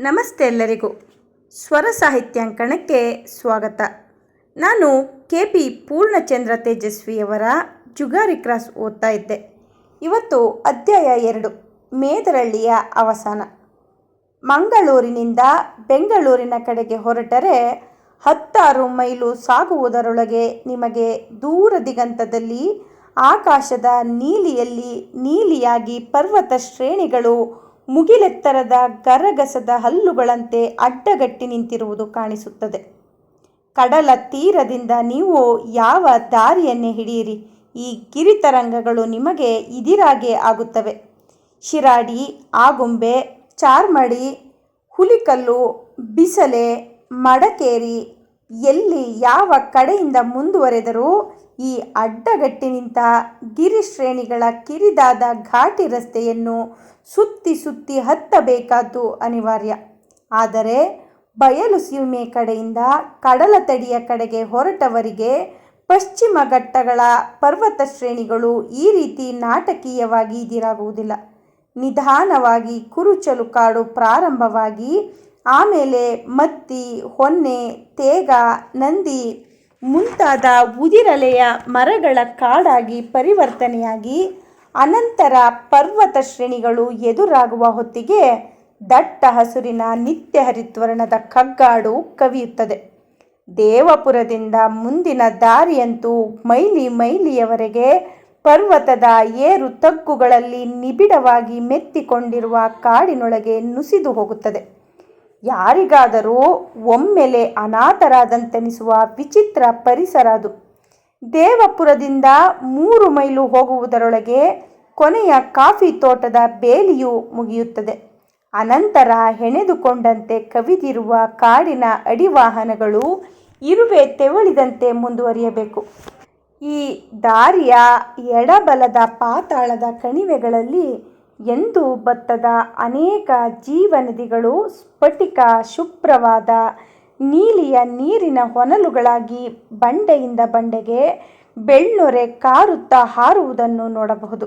ನಮಸ್ತೆ ಎಲ್ಲರಿಗೂ. ಸ್ವರ ಸಾಹಿತ್ಯಾಂಕಣಕ್ಕೆ ಸ್ವಾಗತ. ನಾನು ಕೆ ಪಿ ಪೂರ್ಣಚಂದ್ರ ತೇಜಸ್ವಿಯವರ ಜುಗಾರಿ ಕ್ರಾಸ್ ಓದ್ತಾ ಇದ್ದೆ. ಇವತ್ತು ಅಧ್ಯಾಯ ಎರಡು, ಮೇದರಳ್ಳಿಯ ಅವಸಾನ. ಮಂಗಳೂರಿನಿಂದ ಬೆಂಗಳೂರಿನ ಕಡೆಗೆ ಹೊರಟರೆ ಹತ್ತಾರು ಮೈಲು ಸಾಗುವುದರೊಳಗೆ ನಿಮಗೆ ದೂರ ದಿಗಂತದಲ್ಲಿ ಆಕಾಶದ ನೀಲಿಯಲ್ಲಿ ನೀಲಿಯಾಗಿ ಪರ್ವತ ಶ್ರೇಣಿಗಳು ಮುಗಿಲೆತ್ತರದ ಗರಗಸದ ಹಲ್ಲುಗಳಂತೆ ಅಡ್ಡಗಟ್ಟಿ ನಿಂತಿರುವುದು ಕಾಣಿಸುತ್ತದೆ. ಕಡಲ ತೀರದಿಂದ ನೀವು ಯಾವ ದಾರಿಯನ್ನೇ ಹಿಡಿಯಿರಿ, ಈ ಕಿರಿತರಂಗಗಳು ನಿಮಗೆ ಇದಿರಾಗೆ ಆಗುತ್ತವೆ. ಶಿರಾಡಿ, ಆಗುಂಬೆ, ಚಾರ್ಮಡಿ, ಹುಲಿಕಲ್ಲು, ಬಿಸಲೆ, ಮಡಕೇರಿ, ಎಲ್ಲಿ ಯಾವ ಕಡೆಯಿಂದ ಮುಂದುವರೆದರೂ ಈ ಅಡ್ಡಗಟ್ಟಿನಿಂದ ಗಿರಿಶ್ರೇಣಿಗಳ ಕಿರಿದಾದ ಘಾಟಿ ರಸ್ತೆಯನ್ನು ಸುತ್ತಿ ಸುತ್ತಿ ಹತ್ತಬೇಕಾದ್ದು ಅನಿವಾರ್ಯ. ಆದರೆ ಬಯಲು ಸೀಮೆ ಕಡೆಯಿಂದ ಕಡಲ ತಡಿಯ ಕಡೆಗೆ ಹೊರಟವರಿಗೆ ಪಶ್ಚಿಮ ಘಟ್ಟಗಳ ಪರ್ವತ ಶ್ರೇಣಿಗಳು ಈ ರೀತಿ ನಾಟಕೀಯವಾಗಿ ಇದಿರಾಗುವುದಿಲ್ಲ ನಿಧಾನವಾಗಿ ಕುರುಚಲು ಕಾಡು ಪ್ರಾರಂಭವಾಗಿ ಆಮೇಲೆ ಮತ್ತಿ, ಹೊನ್ನೆ, ತೇಗ, ನಂದಿ ಮುಂತಾದ ಉದಿರಲೆಯ ಮರಗಳ ಕಾಡಾಗಿ ಪರಿವರ್ತನೆಯಾಗಿ ಅನಂತರ ಪರ್ವತ ಶ್ರೇಣಿಗಳು ಎದುರಾಗುವ ಹೊತ್ತಿಗೆ ದಟ್ಟ ಹಸುರಿನ ನಿತ್ಯ ಹರಿತ್ವರ್ಣದ ಕಗ್ಗಾಡು ಕವಿಯುತ್ತದೆ. ದೇವಪುರದಿಂದ ಮುಂದಿನ ದಾರಿಯಂತೂ ಮೈಲಿ ಮೈಲಿಯವರೆಗೆ ಪರ್ವತದ ಏರು ತಗ್ಗುಗಳಲ್ಲಿ ನಿಬಿಡವಾಗಿ ಮೆತ್ತಿಕೊಂಡಿರುವ ಕಾಡಿನೊಳಗೆ ನುಸಿದು ಹೋಗುತ್ತದೆ. ಯಾರಿಗಾದರೂ ಒಮ್ಮೆಲೆ ಅನಾಥರಾದಂತೆನಿಸುವ ವಿಚಿತ್ರ ಪರಿಸರ ಅದು. ದೇವಪುರದಿಂದ ಮೂರು ಮೈಲು ಹೋಗುವುದರೊಳಗೆ ಕೊನೆಯ ಕಾಫಿ ತೋಟದ ಬೇಲಿಯು ಮುಗಿಯುತ್ತದೆ. ಅನಂತರ ಹೆಣೆದುಕೊಂಡಂತೆ ಕವಿದಿರುವ ಕಾಡಿನ ಅಡಿವಾಹನಗಳು ಇರುವೆ ತೆವಳಿದಂತೆ ಮುಂದುವರಿಯಬೇಕು. ಈ ದಾರಿಯ ಎಡಬಲದ ಪಾತಾಳದ ಕಣಿವೆಗಳಲ್ಲಿ ಎಂದು ಬತ್ತದ ಅನೇಕ ಜೀವನದಿಗಳು ಸ್ಫಟಿಕ ಶುಭ್ರವಾದ ನೀಲಿಯ ನೀರಿನ ಹೊನಲುಗಳಾಗಿ ಬಂಡೆಯಿಂದ ಬಂಡೆಗೆ ಬೆಳ್ಳೊರೆ ಕಾರುತ್ತಾ ಹಾರುವುದನ್ನು ನೋಡಬಹುದು.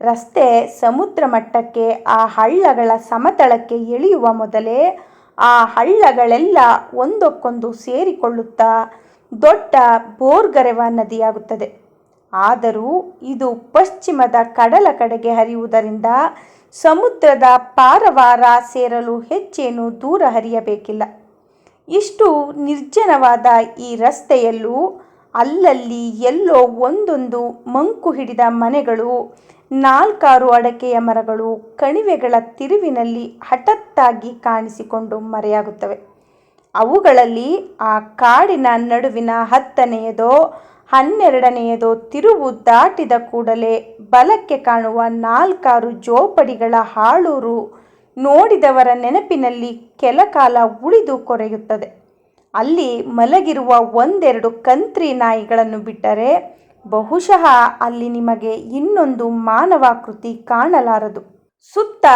ರಸ್ತೆ ಸಮುದ್ರ ಮಟ್ಟಕ್ಕೆ, ಆ ಹಳ್ಳಗಳ ಸಮತಳಕ್ಕೆ ಇಳಿಯುವ ಮೊದಲೇ ಆ ಹಳ್ಳಗಳೆಲ್ಲ ಒಂದಕ್ಕೊಂದು ಸೇರಿಕೊಳ್ಳುತ್ತಾ ದೊಡ್ಡ ಬೋರ್ಗರೆವ ನದಿಯಾಗುತ್ತದೆ. ಆದರೂ ಇದು ಪಶ್ಚಿಮದ ಕಡಲ ಕಡೆಗೆ ಹರಿಯುವುದರಿಂದ ಸಮುದ್ರದ ಪಾರವಾರ ಸೇರಲು ಹೆಚ್ಚೇನು ದೂರ ಹರಿಯಬೇಕಿಲ್ಲ. ಇಷ್ಟು ನಿರ್ಜನವಾದ ಈ ರಸ್ತೆಯಲ್ಲೂ ಅಲ್ಲಲ್ಲಿ ಎಲ್ಲೋ ಒಂದೊಂದು ಮಂಕು ಹಿಡಿದ ಮನೆಗಳು, ನಾಲ್ಕಾರು ಅಡಕೆಯ ಮರಗಳು ಕಣಿವೆಗಳ ತಿರುವಿನಲ್ಲಿ ಹಠತ್ತಾಗಿ ಕಾಣಿಸಿಕೊಂಡು ಮರೆಯಾಗುತ್ತವೆ. ಅವುಗಳಲ್ಲಿ ಆ ಕಾಡಿನ ನಡುವಿನ ಹತ್ತನೆಯದೋ ಹನ್ನೆರಡನೆಯದೋ ತಿರುವು ದಾಟಿದ ಕೂಡಲೇ ಬಲಕ್ಕೆ ಕಾಣುವ ನಾಲ್ಕಾರು ಜೋಪಡಿಗಳ ಹಾಳೂರು ನೋಡಿದವರ ನೆನಪಿನಲ್ಲಿ ಕೆಲಕಾಲ ಉಳಿದು ಕೊರೆಯುತ್ತದೆ. ಅಲ್ಲಿ ಮಲಗಿರುವ ಒಂದೆರಡು ಕಂತ್ರಿ ನಾಯಿಗಳನ್ನು ಬಿಟ್ಟರೆ ಬಹುಶಃ ಅಲ್ಲಿ ನಿಮಗೆ ಇನ್ನೊಂದು ಮಾನವಾಕೃತಿ ಕಾಣಲಾರದು. ಸುತ್ತ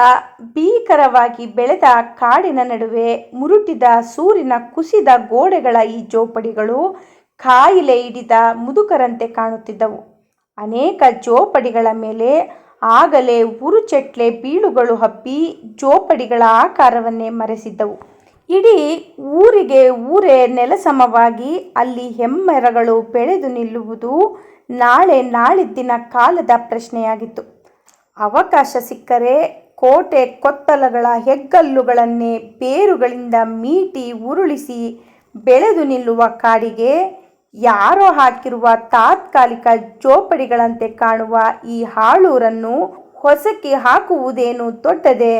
ಭೀಕರವಾಗಿ ಬೆಳೆದ ಕಾಡಿನ ನಡುವೆ ಮುರುಟಿದ ಸೂರಿನ ಕುಸಿದ ಗೋಡೆಗಳ ಈ ಜೋಪಡಿಗಳು ಕಾಯಿಲೆ ಹಿಡಿದ ಮುದುಕರಂತೆ ಕಾಣುತ್ತಿದ್ದವು. ಅನೇಕ ಜೋಪಡಿಗಳ ಮೇಲೆ ಆಗಲೇ ಉರುಚೆಟ್ಲೆ ಬೀಳುಗಳು ಹಬ್ಬಿ ಜೋಪಡಿಗಳ ಆಕಾರವನ್ನೇ ಮರೆಸಿದ್ದವು. ಇಡೀ ಊರಿಗೆ ಊರೇ ನೆಲಸಮವಾಗಿ ಅಲ್ಲಿ ಹೆಮ್ಮರಗಳು ಬೆಳೆದು ನಿಲ್ಲುವುದು ನಾಳೆ ನಾಳಿದ್ದಿನ ಕಾಲದ ಪ್ರಶ್ನೆಯಾಗಿತ್ತು. ಅವಕಾಶ ಸಿಕ್ಕರೆ ಕೋಟೆ ಕೊತ್ತಲಗಳ ಹೆಗ್ಗಲ್ಲುಗಳನ್ನೇ ಬೇರುಗಳಿಂದ ಮೀಟಿ ಉರುಳಿಸಿ ಬೆಳೆದು ನಿಲ್ಲುವ ಕಾಡಿಗೆ ಯಾರೋ ಹಾಕಿರುವ ತಾತ್ಕಾಲಿಕ ಜೋಪಡಿಗಳಂತೆ ಕಾಣುವ ಈ ಹಾಳೂರನ್ನು ಹೊಸಕಿ ಹಾಕುವುದೇನು ದೊಡ್ಡದೆ?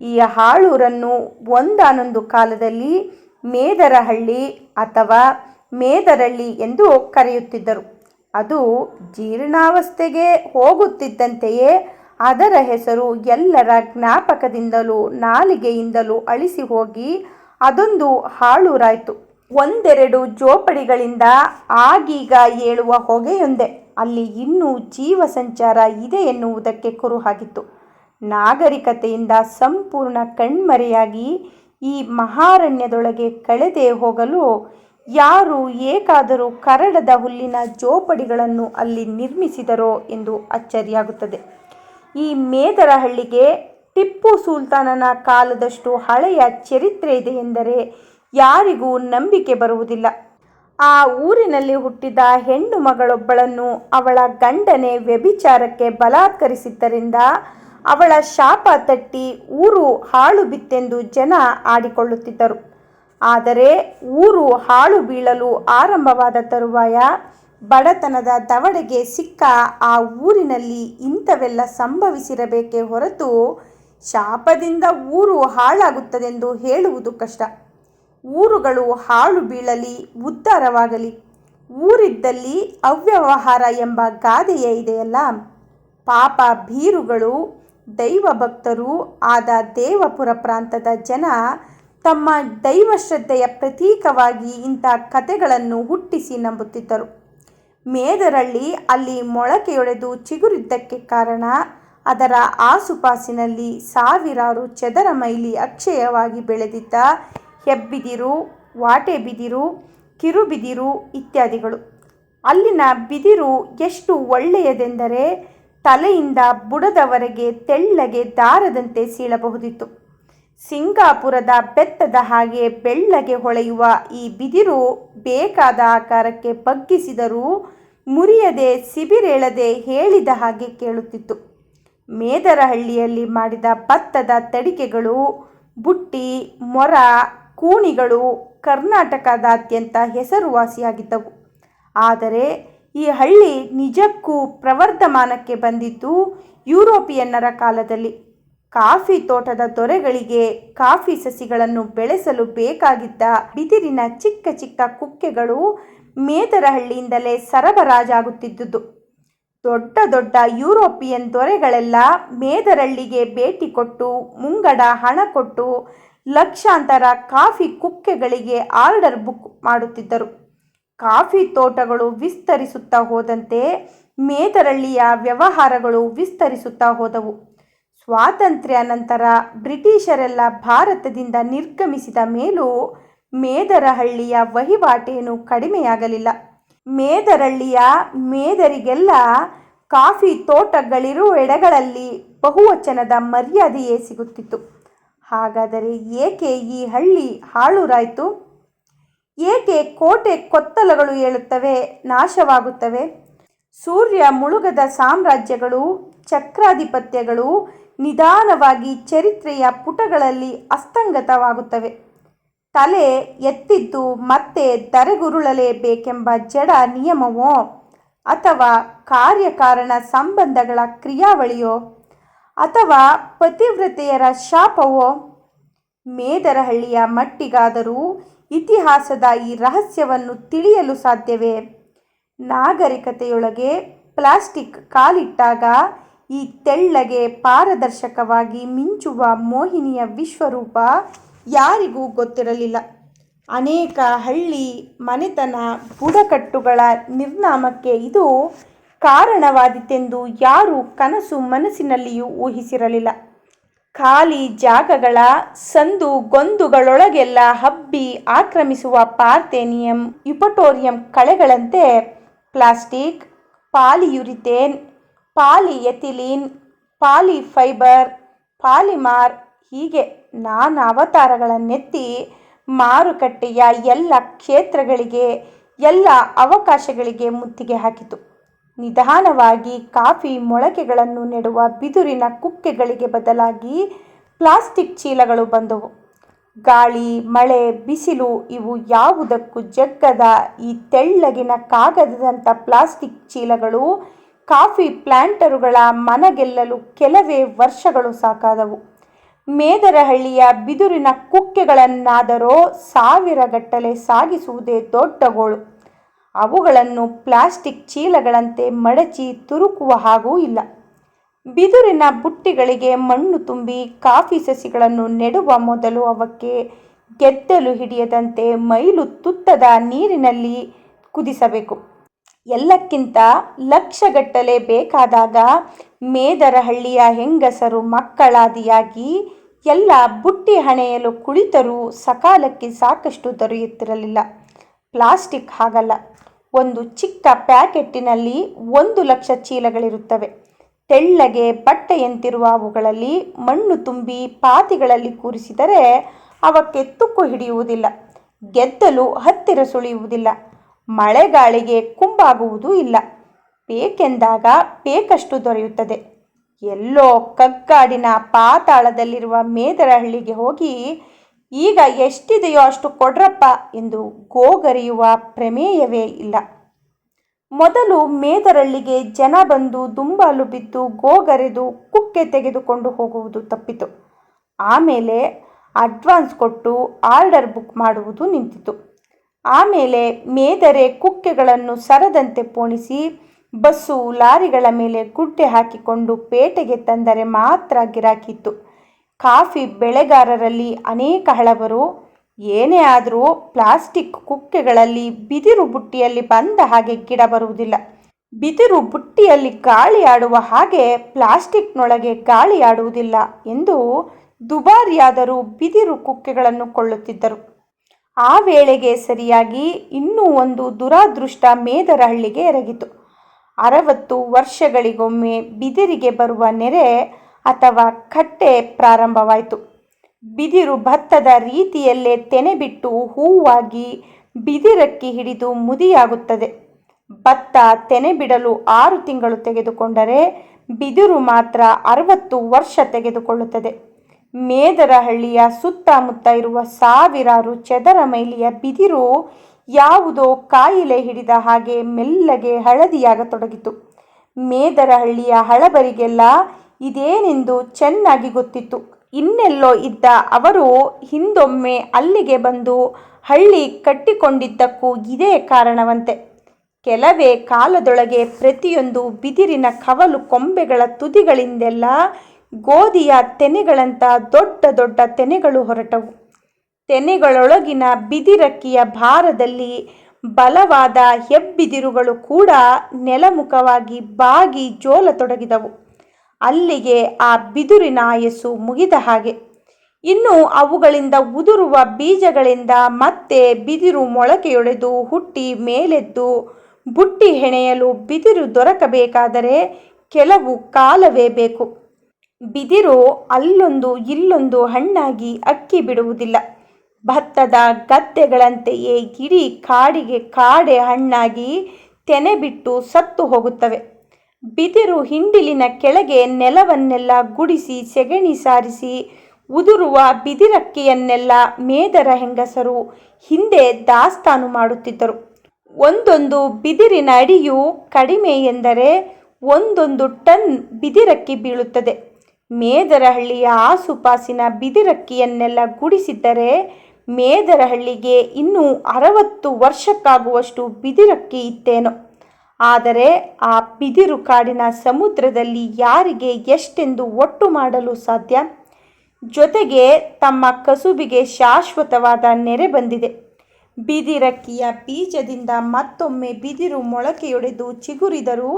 ಈ ಹಾಳೂರನ್ನು ಒಂದಾನೊಂದು ಕಾಲದಲ್ಲಿ ಮೇದರಹಳ್ಳಿ ಅಥವಾ ಮೇದರಳ್ಳಿ ಎಂದು ಕರೆಯುತ್ತಿದ್ದರು. ಅದು ಜೀರ್ಣಾವಸ್ಥೆಗೆ ಹೋಗುತ್ತಿದ್ದಂತೆಯೇ ಅದರ ಹೆಸರು ಎಲ್ಲರ ಜ್ಞಾಪಕದಿಂದಲೂ ನಾಲಿಗೆಯಿಂದಲೂ ಅಳಿಸಿ ಹೋಗಿ ಅದೊಂದು ಹಾಳೂರಾಯಿತು. ಒಂದೆರಡು ಜೋಪಡಿಗಳಿಂದ ಆಗೀಗ ಏಳುವ ಹೊಗೆಯೊಂದೇ. ಅಲ್ಲಿ ಇನ್ನೂ ಜೀವ ಸಂಚಾರ ಇದೆ ಎನ್ನುವುದಕ್ಕೆ ಕುರುಹಾಗಿತ್ತು. ನಾಗರಿಕತೆಯಿಂದ ಸಂಪೂರ್ಣ ಕಣ್ಮರೆಯಾಗಿ ಈ ಮಹಾರಣ್ಯದೊಳಗೆ ಕಳೆದೇ ಹೋಗಲು ಯಾರು ಏಕಾದರೂ ಕರಡದ ಹುಲ್ಲಿನ ಜೋಪಡಿಗಳನ್ನು ಅಲ್ಲಿ ನಿರ್ಮಿಸಿದರೋ ಎಂದು ಅಚ್ಚರಿಯಾಗುತ್ತದೆ. ಈ ಮೇದರಹಳ್ಳಿಗೆ ಟಿಪ್ಪು ಸುಲ್ತಾನನ ಕಾಲದಷ್ಟು ಹಳೆಯ ಚರಿತ್ರೆ ಇದೆ ಎಂದರೆ ಯಾರಿಗೂ ನಂಬಿಕೆ ಬರುವುದಿಲ್ಲ. ಆ ಊರಿನಲ್ಲಿ ಹುಟ್ಟಿದ ಹೆಣ್ಣು ಮಗಳೊಬ್ಬಳನ್ನು ಅವಳ ಗಂಡನೇ ವ್ಯಭಿಚಾರಕ್ಕೆ ಬಲಾತ್ಕರಿಸಿದ್ದರಿಂದ ಅವಳ ಶಾಪ ತಟ್ಟಿ ಊರು ಹಾಳು ಬಿತ್ತೆಂದು ಜನ ಆಡಿಕೊಳ್ಳುತ್ತಿದ್ದರು. ಆದರೆ ಊರು ಹಾಳು ಬೀಳಲು ಆರಂಭವಾದ ತರುವಾಯ ಬಡತನದ ದವಡೆಗೆ ಸಿಕ್ಕ ಆ ಊರಿನಲ್ಲಿ ಇಂಥವೆಲ್ಲ ಸಂಭವಿಸಿರಬೇಕೇ ಹೊರತು ಶಾಪದಿಂದ ಊರು ಹಾಳಾಗುತ್ತದೆಂದು ಹೇಳುವುದು ಕಷ್ಟ. ಊರುಗಳು ಹಾಳು ಬೀಳಲಿ, ಉದ್ಧಾರವಾಗಲಿ. ಊರಿದ್ದಲ್ಲಿ ಅವ್ಯವಹಾರ ಎಂಬ ಗಾದೆಯೇ ಇದೆಯಲ್ಲ. ಪಾಪ ಭೀರುಗಳು, ದೈವ ಭಕ್ತರು ಆದ ದೇವಪುರ ಪ್ರಾಂತದ ಜನ ತಮ್ಮ ದೈವಶ್ರದ್ಧೆಯ ಪ್ರತೀಕವಾಗಿ ಇಂಥ ಕಥೆಗಳನ್ನು ಹುಟ್ಟಿಸಿ ನಂಬುತ್ತಿದ್ದರು. ಮೇದರಳ್ಳಿ ಅಲ್ಲಿ ಮೊಳಕೆಯೊಡೆದು ಚಿಗುರಿದ್ದಕ್ಕೆ ಕಾರಣ ಅದರ ಆಸುಪಾಸಿನಲ್ಲಿ ಸಾವಿರಾರು ಚದರ ಮೈಲಿ ಅಕ್ಷಯವಾಗಿ ಬೆಳೆದಿದ್ದ ಹೆಬ್ಬಿದಿರು, ವಾಟೆಬಿದಿರು, ಕಿರುಬಿದಿರು ಇತ್ಯಾದಿಗಳು. ಅಲ್ಲಿನ ಬಿದಿರು ಎಷ್ಟು ಒಳ್ಳೆಯದೆಂದರೆ ತಲೆಯಿಂದ ಬುಡದವರೆಗೆ ತೆಳ್ಳಗೆ ದಾರದಂತೆ ಸೀಳಬಹುದಿತ್ತು. ಸಿಂಗಾಪುರದ ಬೆತ್ತದ ಹಾಗೆ ಬೆಳ್ಳಗೆ ಹೊಳೆಯುವ ಈ ಬಿದಿರು ಬೇಕಾದ ಆಕಾರಕ್ಕೆ ಬಗ್ಗಿಸಿದರೂ ಮುರಿಯದೆ ಸಿಬಿರೇಳದೆ ಹೇಳಿದ ಹಾಗೆ ಕೇಳುತ್ತಿತ್ತು. ಮೇದರಹಳ್ಳಿಯಲ್ಲಿ ಮಾಡಿದ ಭತ್ತದ ತಡಿಕೆಗಳು ಬುಟ್ಟಿ, ಮೊರ ಕೂಣಿಗಳು ಕರ್ನಾಟಕದಾದ್ಯಂತ ಹೆಸರುವಾಸಿಯಾಗಿದ್ದವು. ಆದರೆ ಈ ಹಳ್ಳಿ ನಿಜಕ್ಕೂ ಪ್ರವರ್ಧಮಾನಕ್ಕೆ ಬಂದಿದ್ದು ಯುರೋಪಿಯನ್ನರ ಕಾಲದಲ್ಲಿ. ಕಾಫಿ ತೋಟದ ದೊರೆಗಳಿಗೆ ಕಾಫಿ ಸಸಿಗಳನ್ನು ಬೆಳೆಸಲು ಬೇಕಾಗಿದ್ದ ಬಿದಿರಿನ ಚಿಕ್ಕ ಚಿಕ್ಕ ಕುಕ್ಕೆಗಳು ಮೇದರಹಳ್ಳಿಯಿಂದಲೇ ಸರಬರಾಜಾಗುತ್ತಿದ್ದುದು. ದೊಡ್ಡ ದೊಡ್ಡ ಯುರೋಪಿಯನ್ ದೊರೆಗಳೆಲ್ಲ ಮೇದರಳ್ಳಿಗೆ ಭೇಟಿ ಕೊಟ್ಟು, ಮುಂಗಡ ಹಣ ಕೊಟ್ಟು ಲಕ್ಷಾಂತರ ಕಾಫಿ ಕುಕ್ಕೆಗಳಿಗೆ ಆರ್ಡರ್ ಬುಕ್ ಮಾಡುತ್ತಿದ್ದರು. ಕಾಫಿ ತೋಟಗಳು ವಿಸ್ತರಿಸುತ್ತಾ ಹೋದಂತೆ ಮೇದರಳ್ಳಿಯ ವ್ಯವಹಾರಗಳು ವಿಸ್ತರಿಸುತ್ತಾ ಹೋದವು. ಸ್ವಾತಂತ್ರ್ಯ ನಂತರ ಬ್ರಿಟಿಷರೆಲ್ಲ ಭಾರತದಿಂದ ನಿರ್ಗಮಿಸಿದ ಮೇಲೂ ಮೇದರಹಳ್ಳಿಯ ವಹಿವಾಟೇನು ಕಡಿಮೆಯಾಗಲಿಲ್ಲ. ಮೇದರಳ್ಳಿಯ ಮೇದರಿಗೆಲ್ಲ ಕಾಫಿ ತೋಟಗಳಿರುವೆಡೆಗಳಲ್ಲಿ ಬಹುವಚನದ ಮರ್ಯಾದೆಯೇ ಸಿಗುತ್ತಿತ್ತು. ಹಾಗಾದರೆ ಏಕೆ ಈ ಹಳ್ಳಿ ಹಾಳೂರಾಯಿತು? ಏಕೆ ಕೋಟೆ ಕೊತ್ತಲಗಳು ಏಳುತ್ತವೆ, ನಾಶವಾಗುತ್ತವೆ? ಸೂರ್ಯ ಮುಳುಗದ ಸಾಮ್ರಾಜ್ಯಗಳು, ಚಕ್ರಾಧಿಪತ್ಯಗಳು ನಿಧಾನವಾಗಿ ಚರಿತ್ರೆಯ ಪುಟಗಳಲ್ಲಿ ಅಸ್ತಂಗತವಾಗುತ್ತವೆ. ತಲೆ ಎತ್ತಿದ್ದು ಮತ್ತೆ ಧರೆಗುರುಳಲೇಬೇಕೆಂಬ ಜಡ ನಿಯಮವೋ ಅಥವಾ ಕಾರ್ಯಕಾರಣ ಸಂಬಂಧಗಳ ಕ್ರಿಯಾವಳಿಯೋ? ಅಥವಾ ಪತಿವ್ರತೆಯರ ಶಾಪವೋ? ಮೇದರಹಳ್ಳಿಯ ಮಟ್ಟಿಗಾದರೂ ಇತಿಹಾಸದ ಈ ರಹಸ್ಯವನ್ನು ತಿಳಿಯಲು ಸಾಧ್ಯವೇ? ನಾಗರಿಕತೆಯೊಳಗೆ ಪ್ಲಾಸ್ಟಿಕ್ ಕಾಲಿಟ್ಟಾಗ ಈ ತೆಳ್ಳಗೆ ಪಾರದರ್ಶಕವಾಗಿ ಮಿಂಚುವ ಮೋಹಿನಿಯ ವಿಶ್ವರೂಪ ಯಾರಿಗೂ ಗೊತ್ತಿರಲಿಲ್ಲ. ಅನೇಕ ಹಳ್ಳಿ ಮನೆತನ ಬುಡಕಟ್ಟುಗಳ ನಿರ್ನಾಮಕ್ಕೆ ಇದು ಕಾರಣವಾದೀತೆಂದು ಯಾರೂ ಕನಸು ಮನಸ್ಸಿನಲ್ಲಿಯೂ ಊಹಿಸಿರಲಿಲ್ಲ. ಖಾಲಿ ಜಾಗಗಳ ಸಂದು ಗೊಂದುಗಳೊಳಗೆಲ್ಲ ಹಬ್ಬಿ ಆಕ್ರಮಿಸುವ parthenium eupatorium ಕಳೆಗಳಂತೆ plastic, polyurethane, polyethylene, polyfibre, polymer ಹೀಗೆ ನಾನಾ ಅವತಾರಗಳನ್ನೆತ್ತಿ ಮಾರುಕಟ್ಟೆಯ ಎಲ್ಲ ಕ್ಷೇತ್ರಗಳಿಗೆ, ಎಲ್ಲ ಅವಕಾಶಗಳಿಗೆ ಮುತ್ತಿಗೆ ಹಾಕಿತು. ನಿಧಾನವಾಗಿ ಕಾಫಿ ಮೊಳಕೆಗಳನ್ನು ನೆಡುವ ಬಿದಿರಿನ ಕುಕ್ಕೆಗಳಿಗೆ ಬದಲಾಗಿ ಪ್ಲಾಸ್ಟಿಕ್ ಚೀಲಗಳು ಬಂದವು. ಗಾಳಿ, ಮಳೆ, ಬಿಸಿಲು ಇವು ಯಾವುದಕ್ಕೂ ಜಗ್ಗದ ಈ ತೆಳ್ಳಗಿನ ಕಾಗದದಂಥ ಪ್ಲಾಸ್ಟಿಕ್ ಚೀಲಗಳು ಕಾಫಿ ಪ್ಲ್ಯಾಂಟರುಗಳ ಮನಗೆಲ್ಲಲು ಕೆಲವೇ ವರ್ಷಗಳು ಸಾಕಾದವು. ಮೇದರಹಳ್ಳಿಯ ಬಿದುರಿನ ಕುಕ್ಕೆಗಳನ್ನಾದರೂ ಸಾವಿರಗಟ್ಟಲೆ ಸಾಗಿಸುವುದೇ ದೊಡ್ಡ ಗೋಳು. ಅವುಗಳನ್ನು ಪ್ಲಾಸ್ಟಿಕ್ ಚೀಲಗಳಂತೆ ಮಡಚಿ ತುರುಕುವ ಹಾಗೂ ಇಲ್ಲ. ಬಿದುರಿನ ಬುಟ್ಟಿಗಳಿಗೆ ಮಣ್ಣು ತುಂಬಿ ಕಾಫಿ ಸಸಿಗಳನ್ನು ನೆಡುವ ಮೊದಲು ಅವಕ್ಕೆ ಗೆದ್ದಲು ಹಿಡಿಯದಂತೆ ಮೈಲು ತುತ್ತದ ನೀರಿನಲ್ಲಿ ಕುದಿಸಬೇಕು. ಎಲ್ಲಕ್ಕಿಂತ ಲಕ್ಷಗಟ್ಟಲೆ ಬೇಕಾದಾಗ ಮೇದರಹಳ್ಳಿಯ ಹೆಂಗಸರು ಮಕ್ಕಳಾದಿಯಾಗಿ ಎಲ್ಲ ಬುಟ್ಟಿ ಹಣೆಯಲು ಕುಳಿತರೂ ಸಕಾಲಕ್ಕೆ ಸಾಕಷ್ಟು ದೊರೆಯುತ್ತಿರಲಿಲ್ಲ. ಪ್ಲಾಸ್ಟಿಕ್ ಹಾಗಲ್ಲ. ಒಂದು ಚಿಕ್ಕ ಪ್ಯಾಕೆಟ್ಟಿನಲ್ಲಿ ಒಂದು ಲಕ್ಷ ಚೀಲಗಳಿರುತ್ತವೆ. ತೆಳ್ಳಗೆ ಬಟ್ಟೆಯಂತಿರುವ ಅವುಗಳಲ್ಲಿ ಮಣ್ಣು ತುಂಬಿ ಪಾತಿಗಳಲ್ಲಿ ಕೂರಿಸಿದರೆ ಅವಕ್ಕೆ ತುಕ್ಕು ಹಿಡಿಯುವುದಿಲ್ಲ. ಗೆದ್ದಲು ಹತ್ತಿರ ಸುಳಿಯುವುದಿಲ್ಲ. ಮಳೆಗಾಳಿಗೆ ಕುಂಬಾಗುವುದೂ ಇಲ್ಲ. ಬೇಕೆಂದಾಗ ಬೇಕಷ್ಟು ದೊರೆಯುತ್ತದೆ. ಎಲ್ಲೋ ಕಗ್ಗಾಡಿನ ಪಾತಾಳದಲ್ಲಿರುವ ಮೇದರಹಳ್ಳಿಗೆ ಹೋಗಿ ಈಗ ಎಷ್ಟಿದೆಯೋ ಅಷ್ಟು ಕೊಡ್ರಪ್ಪ ಎಂದು ಗೋಗರೆಯುವ ಪ್ರಮೇಯವೇ ಇಲ್ಲ. ಮೊದಲು ಮೇದರಳ್ಳಿಗೆ ಜನ ಬಂದು ದುಂಬಾಲು ಬಿದ್ದು ಗೋಗರೆದು ಕುಕ್ಕೆ ತೆಗೆದುಕೊಂಡು ಹೋಗುವುದು ತಪ್ಪಿತು. ಆಮೇಲೆ ಅಡ್ವಾನ್ಸ್ ಕೊಟ್ಟು ಆರ್ಡರ್ ಬುಕ್ ಮಾಡುವುದು ನಿಂತಿತು. ಆಮೇಲೆ ಮೇದರೆ ಕುಕ್ಕೆಗಳನ್ನು ಸರದಂತೆ ಪೋಣಿಸಿ ಬಸ್ಸು ಲಾರಿಗಳ ಮೇಲೆ ಗುಡ್ಡೆ ಹಾಕಿಕೊಂಡು ಪೇಟೆಗೆ ತಂದರೆ ಮಾತ್ರ ಗಿರಾಕಿತ್ತು. ಕಾಫಿ ಬೆಳೆಗಾರರಲ್ಲಿ ಅನೇಕ ಹಳಬರು, ಏನೇ ಆದರೂ ಪ್ಲಾಸ್ಟಿಕ್ ಕುಕ್ಕೆಗಳಲ್ಲಿ ಬಿದಿರು ಬುಟ್ಟಿಯಲ್ಲಿ ಬಂದ ಹಾಗೆ ಗಿಡ ಬರುವುದಿಲ್ಲ. ಬಿದಿರು ಬುಟ್ಟಿಯಲ್ಲಿ ಗಾಳಿ ಆಡುವ ಹಾಗೆ ಪ್ಲಾಸ್ಟಿಕ್ನೊಳಗೆ ಗಾಳಿ ಆಡುವುದಿಲ್ಲ ಎಂದು ದುಬಾರಿಯಾದರೂ ಬಿದಿರು ಕುಕ್ಕೆಗಳನ್ನು ಕೊಳ್ಳುತ್ತಿದ್ದರು. ಆ ವೇಳೆಗೆ ಸರಿಯಾಗಿ ಇನ್ನೂ ಒಂದು ದುರಾದೃಷ್ಟ ಮೇದರಹಳ್ಳಿಗೆ ಎರಗಿತು. ಅರವತ್ತು ವರ್ಷಗಳಿಗೊಮ್ಮೆ ಬಿದಿರಿಗೆ ಬರುವ ನೆರೆ ಅಥವಾ ಕಟ್ಟೆ ಪ್ರಾರಂಭವಾಯಿತು. ಬಿದಿರು ಭತ್ತದ ರೀತಿಯಲ್ಲೇ ತೆನೆ ಬಿಟ್ಟು ಹೂವಾಗಿ ಬಿದಿರಕ್ಕಿ ಹಿಡಿದು ಮುದಿಯಾಗುತ್ತದೆ. ಭತ್ತ ತೆನೆ ಬಿಡಲು ಆರು ತಿಂಗಳು ತೆಗೆದುಕೊಂಡರೆ ಬಿದಿರು ಮಾತ್ರ ಅರವತ್ತು ವರ್ಷ ತೆಗೆದುಕೊಳ್ಳುತ್ತದೆ. ಮೇದರಹಳ್ಳಿಯ ಸುತ್ತಮುತ್ತ ಇರುವ ಸಾವಿರಾರು ಚದರ ಮೈಲಿಯ ಬಿದಿರು ಯಾವುದೋ ಕಾಯಿಲೆ ಹಿಡಿದ ಹಾಗೆ ಮೆಲ್ಲಗೆ ಹಳದಿಯಾಗತೊಡಗಿತು. ಮೇದರಹಳ್ಳಿಯ ಹಳಬರಿಗೆಲ್ಲ ಇದೇನೆಂದು ಚೆನ್ನಾಗಿ ಗೊತ್ತಿತ್ತು. ಇನ್ನೆಲ್ಲೋ ಇದ್ದ ಅವರು ಹಿಂದೊಮ್ಮೆ ಅಲ್ಲಿಗೆ ಬಂದು ಹಳ್ಳಿ ಕಟ್ಟಿಕೊಂಡಿದ್ದಕ್ಕೂ ಇದೇ ಕಾರಣವಂತೆ. ಕೆಲವೇ ಕಾಲದೊಳಗೆ ಪ್ರತಿಯೊಂದು ಬಿದಿರಿನ ಕವಲು ಕೊಂಬೆಗಳ ತುದಿಗಳಿಂದೆಲ್ಲ ಗೋಧಿಯ ತೆನೆಗಳಂಥ ದೊಡ್ಡ ದೊಡ್ಡ ತೆನೆಗಳು ಹೊರಟವು. ತೆನೆಗಳೊಳಗಿನ ಬಿದಿರಕ್ಕಿಯ ಭಾರದಲ್ಲಿ ಬಲವಾದ ಹೆಬ್ಬಿದಿರುಗಳು ಕೂಡ ನೆಲಮುಖವಾಗಿ ಬಾಗಿ ಜೋಲತೊಡಗಿದವು ಅಲ್ಲಿಗೆ ಆ ಬಿದುರಿನ ಆಯಸ್ಸು ಮುಗಿದ ಹಾಗೆ. ಇನ್ನು ಅವುಗಳಿಂದ ಉದುರುವ ಬೀಜಗಳಿಂದ ಮತ್ತೆ ಬಿದಿರು ಮೊಳಕೆಯೊಡೆದು ಹುಟ್ಟಿ ಮೇಲೆದ್ದು ಬುಟ್ಟಿ ಹೆಣೆಯಲು ಬಿದಿರು ದೊರಕಬೇಕಾದರೆ ಕೆಲವು ಕಾಲವೇ ಬೇಕು. ಬಿದಿರು ಅಲ್ಲೊಂದು ಇಲ್ಲೊಂದು ಹಣ್ಣಾಗಿ ಅಕ್ಕಿ ಬಿಡುವುದಿಲ್ಲ. ಭತ್ತದ ಗದ್ದೆಗಳಂತೆಯೇ ಇಡೀ ಕಾಡಿಗೆ ಕಾಡೆ ಹಣ್ಣಾಗಿ ತೆನೆ ಬಿಟ್ಟು ಸತ್ತು ಹೋಗುತ್ತವೆ. ಬಿದಿರು ಹಿಂಡಿಲಿನ ಕೆಳಗೆ ನೆಲವನ್ನೆಲ್ಲ ಗುಡಿಸಿ, ಸೆಗಣಿ ಸಾರಿಸಿ, ಉದುರುವ ಬಿದಿರಕ್ಕಿಯನ್ನೆಲ್ಲ ಮೇದರ ಹೆಂಗಸರು, ಹಿಂದೆ ದಾಸ್ತಾನು ಮಾಡುತ್ತಿದ್ದರು. ಒಂದೊಂದು ಬಿದಿರಿನ ಅಡಿಯು ಕಡಿಮೆ ಎಂದರೆ ಒಂದೊಂದು ಟನ್ ಬಿದಿರಕ್ಕಿ ಬೀಳುತ್ತದೆ. ಮೇದರಹಳ್ಳಿಯ ಆಸುಪಾಸಿನ ಬಿದಿರಕ್ಕಿಯನ್ನೆಲ್ಲ ಗುಡಿಸಿದ್ದರೆ ಮೇದರಹಳ್ಳಿಗೆ ಇನ್ನೂ ಅರವತ್ತು ವರ್ಷಕ್ಕಾಗುವಷ್ಟು ಬಿದಿರಕ್ಕಿ ಇತ್ತೇನೋ. ಆದರೆ ಆ ಬಿದಿರು ಕಾಡಿನ ಸಮುದ್ರದಲ್ಲಿ ಯಾರಿಗೆ ಎಷ್ಟೆಂದು ಒಟ್ಟು ಮಾಡಲು ಸಾಧ್ಯ? ಜೊತೆಗೆ ತಮ್ಮ ಕಸುಬಿಗೆ ಶಾಶ್ವತವಾದ ನೆರೆ ಬಂದಿದೆ. ಬಿದಿರಕ್ಕಿಯ ಬೀಜದಿಂದ ಮತ್ತೊಮ್ಮೆ ಬಿದಿರು ಮೊಳಕೆಯೊಡೆದು ಚಿಗುರಿದರೂ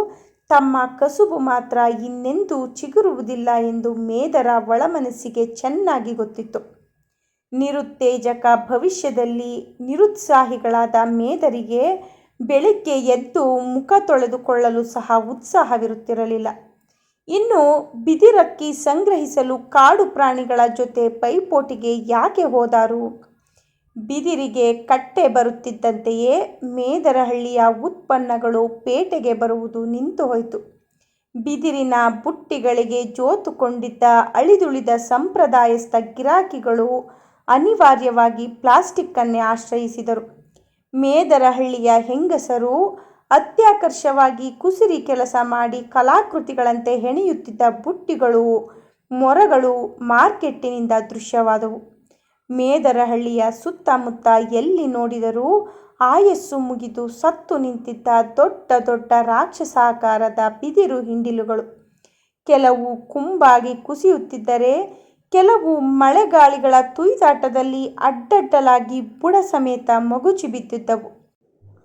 ತಮ್ಮ ಕಸುಬು ಮಾತ್ರ ಇನ್ನೆಂದೂ ಚಿಗುರುವುದಿಲ್ಲ ಎಂದು ಮೇದರ ಒಳಮನಸ್ಸಿಗೆ ಚೆನ್ನಾಗಿ ಗೊತ್ತಿತ್ತು. ನಿರುತ್ತೇಜಕ ಭವಿಷ್ಯದಲ್ಲಿ ನಿರುತ್ಸಾಹಿಗಳಾದ ಮೇದರಿಗೆ ಬೆಳಿಗ್ಗೆ ಎದ್ದು ಮುಖ ತೊಳೆದುಕೊಳ್ಳಲು ಸಹ ಉತ್ಸಾಹವಿರುತ್ತಿರಲಿಲ್ಲ. ಇನ್ನು ಬಿದಿರಕ್ಕಿ ಸಂಗ್ರಹಿಸಲು ಕಾಡು ಪ್ರಾಣಿಗಳ ಜೊತೆ ಪೈಪೋಟಿಗೆ ಯಾಕೆ ಹೋದಾರು? ಬಿದಿರಿಗೆ ಕಟ್ಟೆ ಬರುತ್ತಿದ್ದಂತೆಯೇ ಮೇದರಹಳ್ಳಿಯ ಉತ್ಪನ್ನಗಳು ಪೇಟೆಗೆ ಬರುವುದು ನಿಂತು ಹೋಯಿತು. ಬಿದಿರಿನ ಬುಟ್ಟಿಗಳಿಗೆ ಜೋತುಕೊಂಡಿದ್ದ ಅಳಿದುಳಿದ ಸಂಪ್ರದಾಯಸ್ಥ ಗಿರಾಕಿಗಳು ಅನಿವಾರ್ಯವಾಗಿ ಪ್ಲಾಸ್ಟಿಕ್ಕನ್ನೇ ಆಶ್ರಯಿಸಿದರು. ಮೇದರಹಳ್ಳಿಯ ಹೆಂಗಸರು ಅತ್ಯಾಕರ್ಷವಾಗಿ ಕುಸಿರಿ ಕೆಲಸ ಮಾಡಿ ಕಲಾಕೃತಿಗಳಂತೆ ಹೆಣೆಯುತ್ತಿದ್ದ ಬುಟ್ಟಿಗಳು, ಮೊರಗಳು ಮಾರ್ಕೆಟ್ಟಿನಿಂದ ದೃಶ್ಯವಾದವು. ಮೇದರಹಳ್ಳಿಯ ಸುತ್ತಮುತ್ತ ಎಲ್ಲಿ ನೋಡಿದರೂ ಆಯಸ್ಸು ಮುಗಿದು ಸತ್ತು ನಿಂತಿದ್ದ ದೊಡ್ಡ ದೊಡ್ಡ ರಾಕ್ಷಸಾಕಾರದ ಬಿದಿರು ಹಿಂಡಿಲುಗಳು. ಕೆಲವು ಕುಂಬಾಗಿ ಕುಸಿಯುತ್ತಿದ್ದರೆ ಕೆಲವು ಮಳೆಗಾಳಿಗಳ ತುಯ್ದಾಟದಲ್ಲಿ ಅಡ್ಡಡ್ಡಲಾಗಿ ಬುಡ ಸಮೇತ ಮಗುಚಿ ಬಿದ್ದಿದ್ದವು.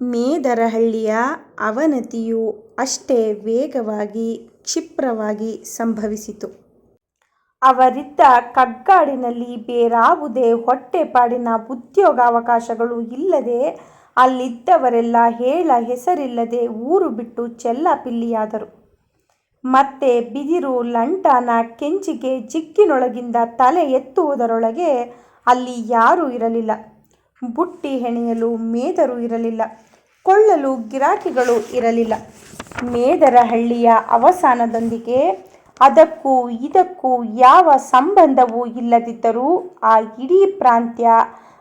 ಮೇದರಹಳ್ಳಿಯ ಅವನತಿಯು ಅಷ್ಟೇ ವೇಗವಾಗಿ, ಕ್ಷಿಪ್ರವಾಗಿ ಸಂಭವಿಸಿತು. ಅವರಿದ್ದ ಕಗ್ಗಾಡಿನಲ್ಲಿ ಬೇರಾವುದೇ ಹೊಟ್ಟೆಪಾಡಿನ ಉದ್ಯೋಗಾವಕಾಶಗಳು ಇಲ್ಲದೆ ಅಲ್ಲಿದ್ದವರೆಲ್ಲ ಹೇಳ ಹೆಸರಿಲ್ಲದೆ ಊರು ಬಿಟ್ಟು ಚೆಲ್ಲಾಪಿಲ್ಲಿಯಾದರು. ಮತ್ತೆ ಬಿದಿರು ಲಂಟಾನ ಕೆಂಚಿಗೆ ಜಿಗ್ಗಿನೊಳಗಿಂದ ತಲೆ ಎತ್ತುವುದರೊಳಗೆ ಅಲ್ಲಿ ಯಾರೂ ಇರಲಿಲ್ಲ. ಬುಟ್ಟಿ ಹೆಣೆಯಲು ಮೇದರು ಇರಲಿಲ್ಲ. ಕೊಳ್ಳಲು ಗಿರಾಕಿಗಳು ಇರಲಿಲ್ಲ. ಮೇದರ ಹಳ್ಳಿಯ ಅವಸಾನದೊಂದಿಗೆ ಅದಕ್ಕೂ ಇದಕ್ಕೂ ಯಾವ ಸಂಬಂಧವೂ ಇಲ್ಲದಿದ್ದರೂ ಆ ಇಡೀ ಪ್ರಾಂತ್ಯ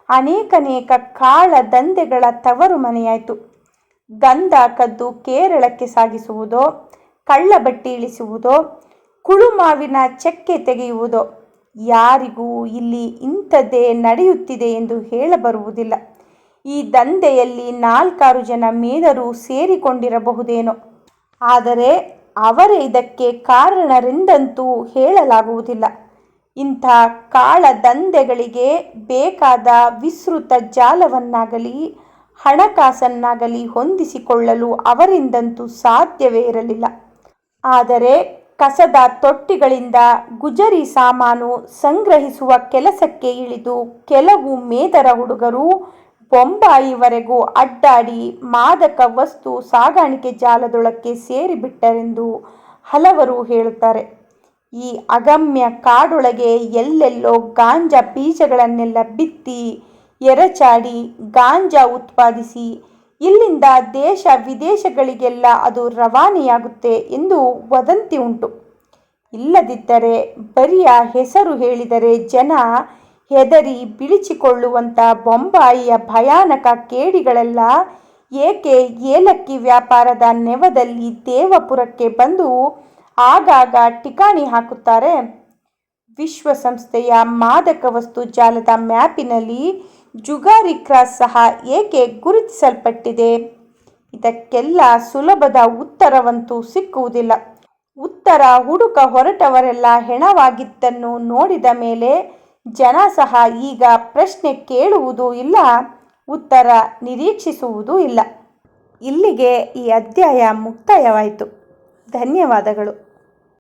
ಅನೇಕನೇಕ ಕಾಳ ದಂಧೆಗಳ ತವರು ಮನೆಯಾಯಿತು ಗಂಧ ಕದ್ದು ಕೇರಳಕ್ಕೆ ಸಾಗಿಸುವುದೋ ಕಳ್ಳಬಟ್ಟಿ ಇಳಿಸುವುದೋ ಕುಳುಮಾವಿನ ಚಕ್ಕೆ ತೆಗೆಯುವುದೋ, ಯಾರಿಗೂ ಇಲ್ಲಿ ಇಂಥದ್ದೇ ನಡೆಯುತ್ತಿದೆ ಎಂದು ಹೇಳಬರುವುದಿಲ್ಲ. ಈ ದಂಧೆಯಲ್ಲಿ ನಾಲ್ಕಾರು ಜನ ಮೇದರು ಸೇರಿಕೊಂಡಿರಬಹುದೇನೋ. ಆದರೆ ಅವರೇ ಇದಕ್ಕೆ ಕಾರಣರೆಂದಂತೂ ಹೇಳಲಾಗುವುದಿಲ್ಲ. ಇಂಥ ಕಾಳ ದಂಧೆಗಳಿಗೆ ಬೇಕಾದ ವಿಸ್ತೃತ ಜಾಲವನ್ನಾಗಲಿ, ಹಣಕಾಸನ್ನಾಗಲಿ ಹೊಂದಿಸಿಕೊಳ್ಳಲು ಅವರಿಂದಂತೂ ಸಾಧ್ಯವೇ ಇರಲಿಲ್ಲ. ಆದರೆ ಕಸದ ತೊಟ್ಟಿಗಳಿಂದ ಗುಜರಿ ಸಾಮಾನು ಸಂಗ್ರಹಿಸುವ ಕೆಲಸಕ್ಕೆ ಇಳಿದು ಕೆಲವು ಮೇದರ ಹುಡುಗರು ಬೊಂಬಾಯಿವರೆಗೂ ಅಡ್ಡಾಡಿ ಮಾದಕ ವಸ್ತು ಸಾಗಾಣಿಕೆ ಜಾಲದೊಳಕ್ಕೆ ಸೇರಿಬಿಟ್ಟರೆಂದು ಹಲವರು ಹೇಳುತ್ತಾರೆ. ಈ ಅಗಮ್ಯ ಕಾಡೊಳಗೆ ಎಲ್ಲೆಲ್ಲೋ ಗಾಂಜಾ ಬೀಜಗಳನ್ನೆಲ್ಲ ಬಿತ್ತಿ ಎರಚಾಡಿ ಗಾಂಜಾ ಉತ್ಪಾದಿಸಿ ಇಲ್ಲಿಂದ ದೇಶ ವಿದೇಶಗಳಿಗೆಲ್ಲ ಅದು ರವಾನೆಯಾಗುತ್ತೆ ಎಂದು ವದಂತಿ ಉಂಟು. ಇಲ್ಲದಿದ್ದರೆ ಬರಿಯ ಹೆಸರು ಹೇಳಿದರೆ ಜನ ಹೆದರಿ ಬಿಳಿಚಿಕೊಳ್ಳುವಂಥ ಬೊಂಬಾಯಿಯ ಭಯಾನಕ ಕೇಡಿಗಳೆಲ್ಲ ಏಕೆ ಏಲಕ್ಕಿ ವ್ಯಾಪಾರದ ನೆವದಲ್ಲಿ ದೇವಪುರಕ್ಕೆ ಬಂದು ಆಗಾಗ ಠಿಕಾಣಿ ಹಾಕುತ್ತಾರೆ? ವಿಶ್ವಸಂಸ್ಥೆಯ ಮಾದಕ ವಸ್ತು ಜಾಲದ ಮ್ಯಾಪಿನಲ್ಲಿ ಜುಗಾರಿ ಕ್ರಾಸ್ ಸಹ ಏಕೆ ಗುರುತಿಸಲ್ಪಟ್ಟಿದೆ? ಇದಕ್ಕೆಲ್ಲ ಸುಲಭದ ಉತ್ತರವಂತೂ ಸಿಕ್ಕುವುದಿಲ್ಲ. ಉತ್ತರ ಹುಡುಕ ಹೊರಟವರೆಲ್ಲ ಹೆಣವಾಗಿದ್ದನ್ನು ನೋಡಿದ ಮೇಲೆ ಜನ ಸಹ ಈಗ ಪ್ರಶ್ನೆ ಕೇಳುವುದೂ ಇಲ್ಲ, ಉತ್ತರ ನಿರೀಕ್ಷಿಸುವುದೂ ಇಲ್ಲ. ಇಲ್ಲಿಗೆ ಈ ಅಧ್ಯಾಯ ಮುಕ್ತಾಯವಾಯಿತು. ಧನ್ಯವಾದಗಳು.